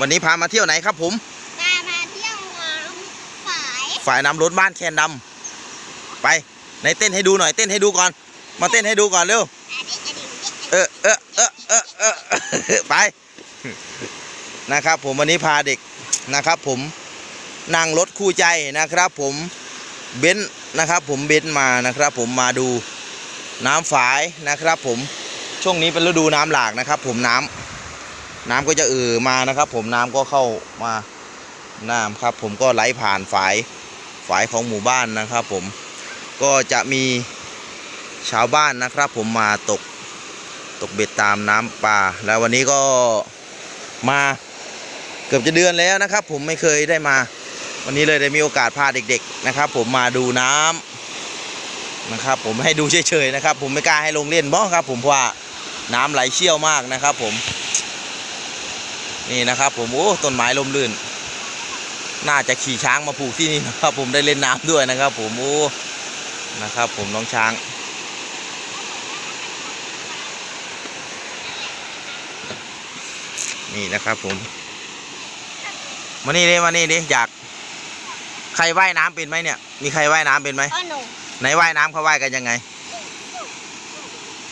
วันนี้พามาเที่ยวไหนครับผมพามาเที่ยวน้ำฝายฝ่ายน้ำรถบ้านแคนดำไปในเต้นให้ดูหน่อยเต้นให้ดูก่อน มาเต้นให้ดูก่อนเร็วอันนี้อันนี้เออเออเออเออเออเออไปนะครับ ผมวันนี้พาเด็กนะครับ ผมนั่งรถคู่ใจนะครับ ผมเบนซ์นะครับ ผมเบนซ์มานะครับ ผมมาดูน้ำฝายนะครับ ผมช่วงนี้เป็นฤดูน้ำหลากนะครับ ผมน้ำ น้ำก็จะเอ่อมานะครับ ผมน้ำก็เข้ามาน้ำครับ ผมก็ไหลผ่านฝายฝายของหมู่บ้านนะครับ ผมก็จะมีชาวบ้านนะครับ ผมมาตกตกเบ็ดตามน้ำป่าแล้ววันนี้ก็มาเกือบจะเดือนแล้วนะครับ ผมไม่เคยได้มา วันนี้เลยได้มีโอกาสพาเด็ก ๆนะครับ ผมมาดูน้ำนะครับ ผมให้ดูเฉยๆนะครับ ผมไม่กล้าให้ลงเล่นบ้องครับ ผมเพราะว่าน้ำไหลเชี่ยวมากนะครับ ผม นี่นะครับผมโอ้ต้นไม้ลมลื่น น่าจะขี่ช้างมาผูกที่นี่นะครับ ผมได้เล่นน้ำด้วยนะครับ ผมโอ้นะครับ ผมน้องช้างนี่นะครับผมมานี่ดิมานี่ดิอยาก ใครว่ายน้ำเป็นไหมเนี่ย มีใครว่ายน้ำเป็นไหมอ้อหนูไหนว่ายน้ำเขาว่ายกันยังไง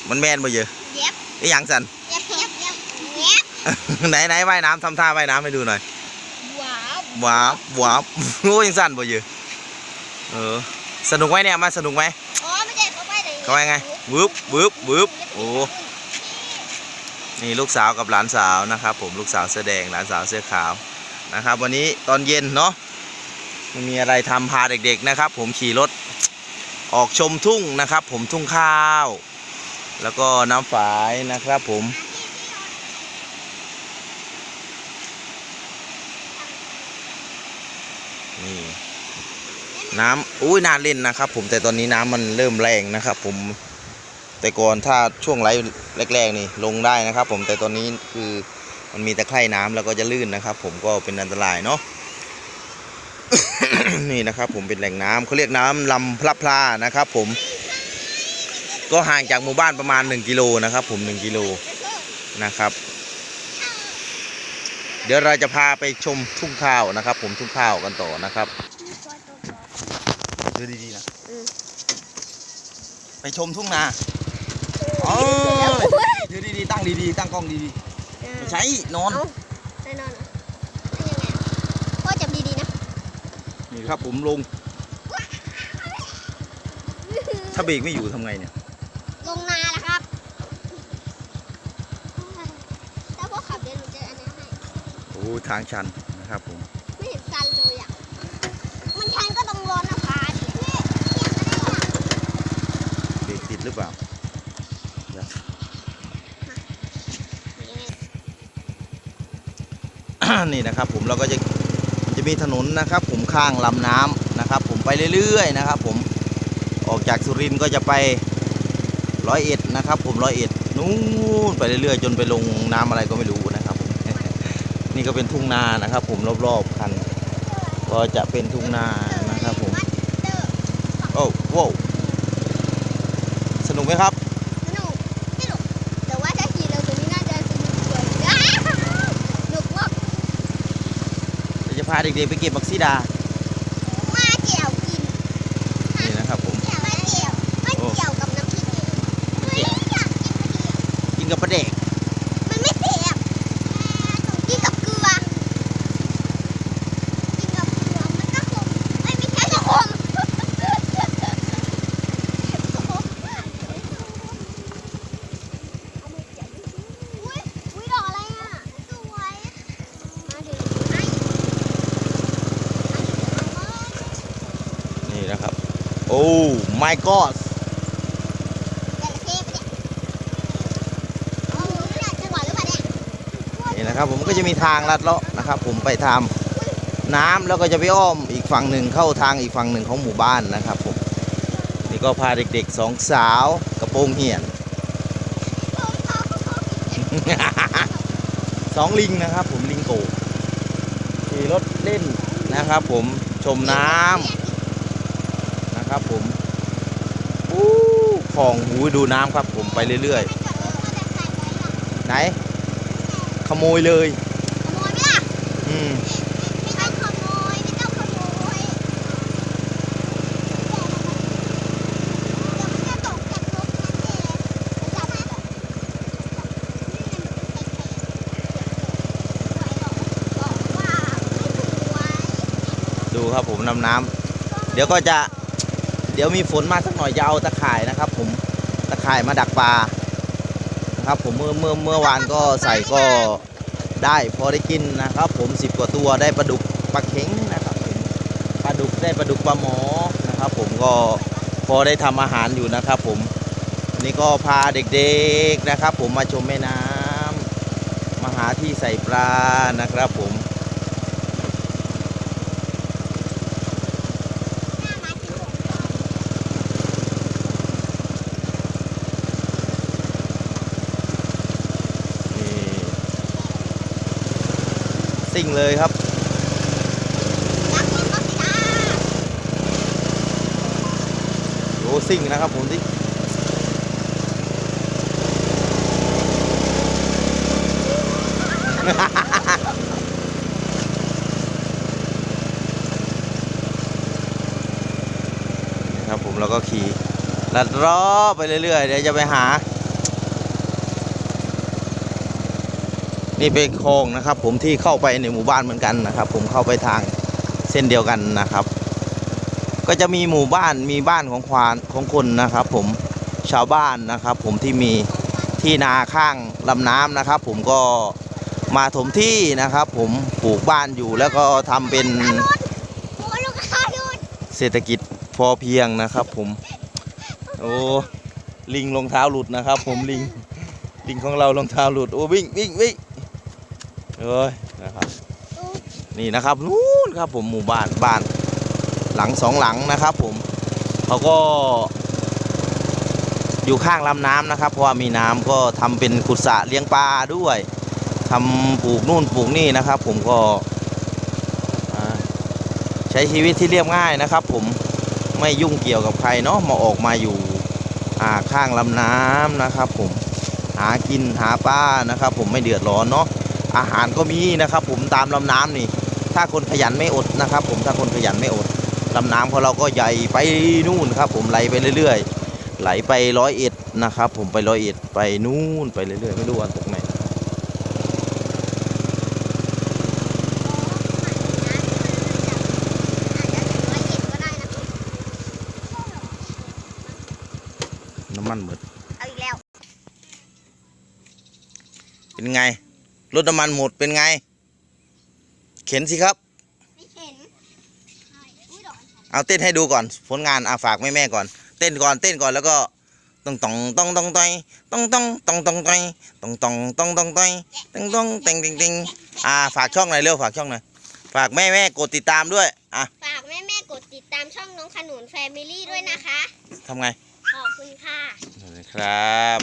มันแม่นบ่เยอะเย็บไอ้หยังสัน เย็บเย็บเย็บเย็บ ไหนไหนว่ายน้ำทำท่าว่ายน้ำให้ดูหน่อยว้าวว้าวว้าวโอ้ยังสั่นบ่เยอะเออสนุกไหมเนี่ยมาสนุกไหมอ๋อไม่ใช่เขาไปเลยเขาว่าไงวึบวึบวึบโอ้นี่ลูกสาวกับหลานสาวนะครับ ผมลูกสาวเสื้อแดงหลานสาวเสื้อขาวนะครับ วันนี้ตอนเย็นเนาะไม่มีอะไรทำพาเด็กๆนะครับ ผมขี่รถออกชมทุ่งนะครับ ผมทุ่งข้าว แล้วก็น้ำฝายนะครับ ผม นี่น้ำอุ้ยน่าเล่นนะครับผมแต่ตอนนี้น้ำมันเริ่มแรงนะครับผมแต่ก่อนถ้าช่วงไหลแรกๆนี่ลงได้นะครับ ผมแต่ตอนนี้คือมันมีตะไคร่น้ำแล้วก็จะลื่นนะครับ ผมก็เป็นอันตรายเนาะนี่นะครับผมเป็นแหล่งน้ำเขาเรียกน้ำลำพลับพลานะครับ ผมก็ห่างจากหมู่บ้านประมาณ 1กิโลนะครับ ผม1กิโลนะครับ เดี๋ยวเราจะพาไปชมทุ่งข้าวนะครับ ผมทุ่งข้าวกันต่อนะครับดูดีๆนะไปชมทุ่งนาอ๋อถือดีๆตั้งดีๆตั้งกล้องดีๆไม่ใช่นอนเอาแน่นอนเป็นยังไงพ่อจับดีๆนะนี่ครับผมลงถ้าเบรกไม่อยู่ทำไงเนี่ย ลงนาแล้วครับถ้าพ่อขับเดี๋ยวหนูจะอันนี้ให้ โอ้ ทางชันนะครับผม ไม่เห็นซันเลยอะ มันชันก็ต้องร้อนนะพาดินี่เขียนอะไรอะเบรกติดหรือเปล่านี่นะครับผมเราก็จะจะมีถนนนะครับ ผมข้างลำน้ำนะครับ ผมไปเรื่อยๆนะครับ ผมออกจากสุรินทร์ก็จะไปร้อยเอ็ดนะครับ ผมร้อยเอ็ดนู้นไปเรื่อยๆ จนไปลงน้ำอะไรก็ไม่รู้นะครับผม นี่ก็เป็นทุ่งนานะครับ ผมรอบๆคัน ก็จะเป็นทุ่งนานะครับผมมัดเตอร์โอ้โว้วสนุกไหมครับหนูไม่หนูแต่ว่าถ้าขี่เร็วตัวนี้น่าจะสนุกกว่าอ้าวหนุกมากเดี๋ยวจะพาเด็กๆไปเก็บบักซีดา มาเจียวกิน นี่นะครับผมเจียวมาเจียวไม่เจียวกับน้ำพริกนี่เฮ้ยอยากกินพอดีกินกับปลาเด็ก มันไม่เสียบกินกับเกลือ กินกับเกลือมันก็ขมไม่ไม่ใช่จะขมอุ๊ยอุ๊ยดอกอะไรอะ สวยมาดิให้ นี่นะครับ โอ้ my god จระเข้ปะเนี่ยไม่ได้จังหวะหรือเปล่าเนี่นี่นะครับผมก็จะมีทางลัดเลาะนะครับ ผมไปทำน้ำแล้วก็จะไปอ้อมอีกฝั่งหนึ่งเข้าทางอีกฝั่งหนึ่งของหมู่บ้านนะครับผมนี่ก็พาเด็กๆสองสาวกระโปรงเหี่ยนสองลิงนะครับ ผมลิงโกขี่รถเล่นนะครับ ผมชมน้ำ ครับผมอู้ของหูดูน้ำครับผมไปเรื่อยๆ ไหน ขโมยเลยขโมยไม่ล่ะอืมดูครับผมนำน้ำเดี๋ยวก็จะ เดี๋ยวมีฝนมาสักหน่อยจะเอาตะข่ายนะครับ ผมตะข่ายมาดักปลานะครับผมเมื่อเมื่อเมื่อวานก็ใส่ก็ได้พอได้กินนะครับ ผมสิบกว่าตัวได้ปลาดุกปลาเข็งนะครับปลาดุกได้ปลาดุกปลาหมอนะครับ ผมก็พอได้ทำอาหารอยู่นะครับ ผมนนี้ก็พาเด็กๆนะครับ ผมมาชมแม่น้ำมาหาที่ใส่ปลานะครับ ผม หน้ามาถึงผม นี่ ซิ่งเลยครับโอ้ซิ่งนะครับผมที่ครับผมแล้วก็ขี่ลัดล้อไปเรื่อยๆ เดี๋ยวจะไปหา นี่เป็นคลองนะครับ ผมที่เข้าไปในหมู่บ้านเหมือนกันนะครับ ผมเข้าไปทางเส้นเดียวกันนะครับ ก็จะมีหมู่บ้านมีบ้านของควานของคนนะครับ ผมชาวบ้านนะครับ ผมที่มีที่นาข้างลำน้ำนะครับ ผมก็มาถมที่นะครับ ผมปลูกบ้านอยู่แล้วก็ทำเป็นเศรษฐกิจพอเพียงนะครับ ผมโอ้ลิงรองเท้าหลุดนะครับ ผมลิงลิงของเรารองเท้าหลุดโอ้วิ่งวิ่งวิ่ง เอ้ยนะครับ นี่นะครับนู่นครับผมหมู่บ้านบ้านหลังสองหลังนะครับ ผมเขาก็ อยู่ข้างลำน้ำนะครับ เพราะว่ามีน้ำก็ทำเป็นขุดสระเลี้ยงปลาด้วยทำปลูกนู่นปลูกนี่นะครับ ผมก็ใช้ชีวิตที่เรียบง่ายนะครับ ผมไม่ยุ่งเกี่ยวกับใครเนาะมาออกมาอยู่ข้างลำน้ำนะครับ ผมหากินหาปลานะครับ ผมไม่เดือดร้อนเนาะ อาหารก็มีนะครับ ผมตามลำน้ำนี่ ถ้าคนขยันไม่อดนะครับ ผมถ้าคนขยันไม่อดลำน้ำของเราก็ใหญ่ไปนู่นครับ ผมไหลไปเรื่อย ๆ ไหลไปร้อยเอ็ดนะครับ ผมไปร้อยเอ็ดไปนู่นไปเรื่อยๆไม่รู้วันตกไหนน้ำมันหมด เอาอีกแล้ว เป็นไง รถน้ำมันหมดเป็นไง เข็นสิครับเอาเต้นให้ดูก่อน ผลงานอาฝากแม่แม่ๆก่อน เต้นก่อนเต้นก่อนแล้วก็ต้องต้องต้องต้องต้อยต้องต้องต้องต้องต้อยต้องต้องต้องต้องต้อยต้องต้องเต็งเต็งเต็งอ่าฝากช่องหน่อยเร็วฝากช่องหน่อยฝากแม่แม่ๆกดติดตามด้วยอะฝากแม่ๆกดติดตามช่องน้องขนุนแฟมิลี่ด้วยนะคะ ทำไงขอบคุณค่ะครับ